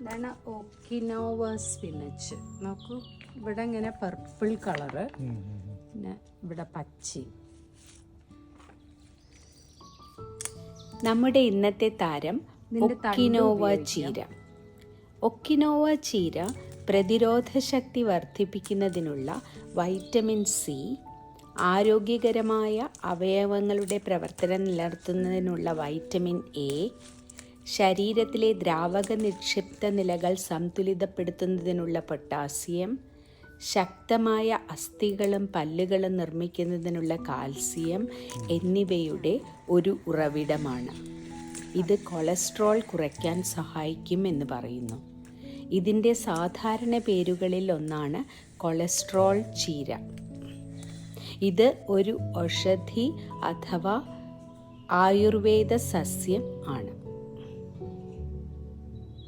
ഇതാണ് ഒക്കിനോവ സ്പിനച്ച്. നോക്കൂ ഇവിടെ ഇങ്ങനെ പർപ്പിൾ കളറ് പിന്നെ ഇവിടെ പച്ചി നമ്മുടെ ഇന്നത്തെ താരം ഒക്കിനോവ. ചീര. ഒക്കിനോവ ചീര പ്രതിരോധ ശക്തി വർദ്ധിപ്പിക്കുന്നതിനുള്ള വൈറ്റമിൻ സി ആരോഗ്യകരമായ അവയവങ്ങളുടെ പ്രവർത്തനം നിലനിർത്തുന്നതിനുള്ള വൈറ്റമിൻ എ ശരീരത്തിലെ ദ്രാവക നിക്ഷിപ്ത നിലകൾ സന്തുലിതപ്പെടുത്തുന്നതിനുള്ള പൊട്ടാസ്യം ശക്തമായ അസ്ഥികളും പല്ലുകളും നിർമ്മിക്കുന്നതിനുള്ള കാൽസ്യം എന്നിവയുടെ ഒരു ഉറവിടമാണ്. ഇത് കൊളസ്ട്രോൾ കുറയ്ക്കാൻ സഹായിക്കും എന്ന് പറയുന്നു. ഇതിന്റെ സാധാരണ പേരുകളിൽ ഒന്നാണ് കൊളസ്ട്രോൾ ചീര. ഇത് ഒരു ഔഷധി അഥവാ ആയുർവേദ സസ്യം ആണ്.